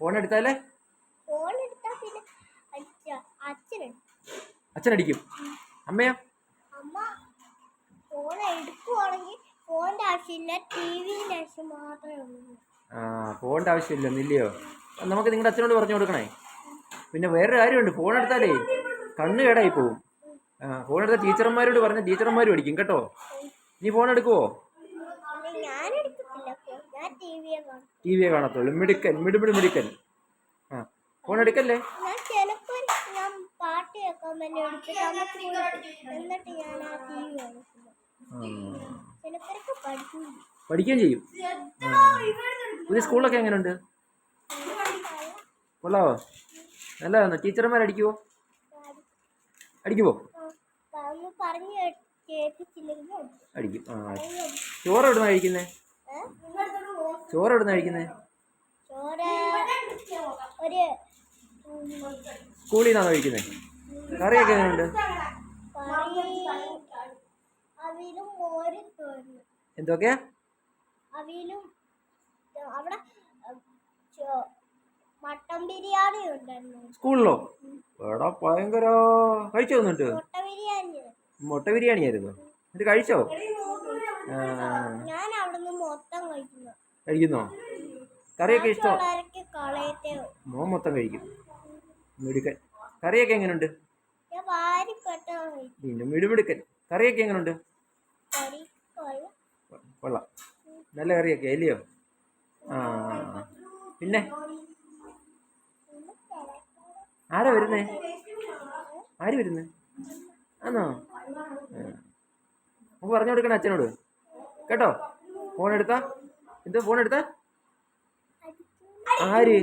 Phone എടുത്താലേ phone അടിക്കും. അമ്മയോ? അമ്മ ഫോൺ എടുക്കുവാണെങ്കിൽ ഫോണിന്റെ ആവശ്യമില്ല ടി വിന്റെ ആവശ്യം മാത്രമേ ഉള്ളൂ. ആ ഫോണിന്റെ ആവശ്യമില്ല ഇല്ലയോ നമുക്ക് നിങ്ങളുടെ അച്ഛനോട് പറഞ്ഞു കൊടുക്കണേ. പിന്നെ വേറൊരു കാര്യമുണ്ട് ഫോൺ എടുത്താലേ കണ്ണ് കേടായി പോവും. ഫോൺ എടുത്താൽ ടീച്ചർമാരോട് പറഞ്ഞ ടീച്ചർമാരും അടിക്കും കേട്ടോ? നീ ഫോൺ എടുക്കുവോ പിന്നെ ഞാൻ എടുക്കത്തില്ല ഫോൺ ഞാൻ ടി വിയെ കാണത്തുള്ളൂ. മിടുക്കൻ മിടുമിടു മിടുക്കൻ. ആ ഫോൺ എടുക്കല്ലേ? പഠിക്കുകയും ചെയ്യും. പുതിയ സ്കൂളൊക്കെ എങ്ങനെയുണ്ട് കൊള്ളാവോ? നല്ലതാണോ? ടീച്ചർമാർ അടിക്കുവോ? അടിക്കുവോ? അടിക്കും. ആ. ചോറ് എവിടുന്ന കഴിക്കുന്നേ? ഏ? ചോറ് എവിടെ കഴിക്കുന്നേ? ചോറ് ഒരു ഉം, സ്കൂളിൽ നിന്നാണോ കഴിക്കുന്നേ? കറിയൊക്കെ എങ്ങനെയുണ്ട്? എന്തൊക്കെയാ അവിടെ മട്ടൻ ബിരിയാണി ഉണ്ടായിരുന്നു. സ്കൂളിലോ? എടാ ഭയങ്കര. കഴിച്ചോ എന്നിട്ട്? മുട്ട ബിരിയാണി ആയിരുന്നു എന്നിട്ട് കഴിച്ചോ? ഞാൻ ഞാൻ നിന്ന് മൊത്തം കഴിക്കുന്നു കഴിക്കുന്നോ? കറിയൊക്കെ ഇഷ്ടമോ. മോൻ മൊത്തം കഴിക്കും. മിടുക്കൻ. കറിയൊക്കെ എങ്ങനെയുണ്ട് പിന്നെ മിടുമിടുക്കൻ. കറിയൊക്കെ എങ്ങനെയുണ്ട് കൊള്ളാം. നല്ല കറിയൊക്കെ അല്ലയോ ആ. പിന്നെ? ആരാ വരുന്നേ? ആര് വരുന്നേ? ആന്നോ. നമുക്ക് പറഞ്ഞു കൊടുക്കണേ അച്ഛനോട്. കേട്ടോ? ഫോൺ എടുത്താ എന്തോ ഫോൺ എടുത്ത? ആര്?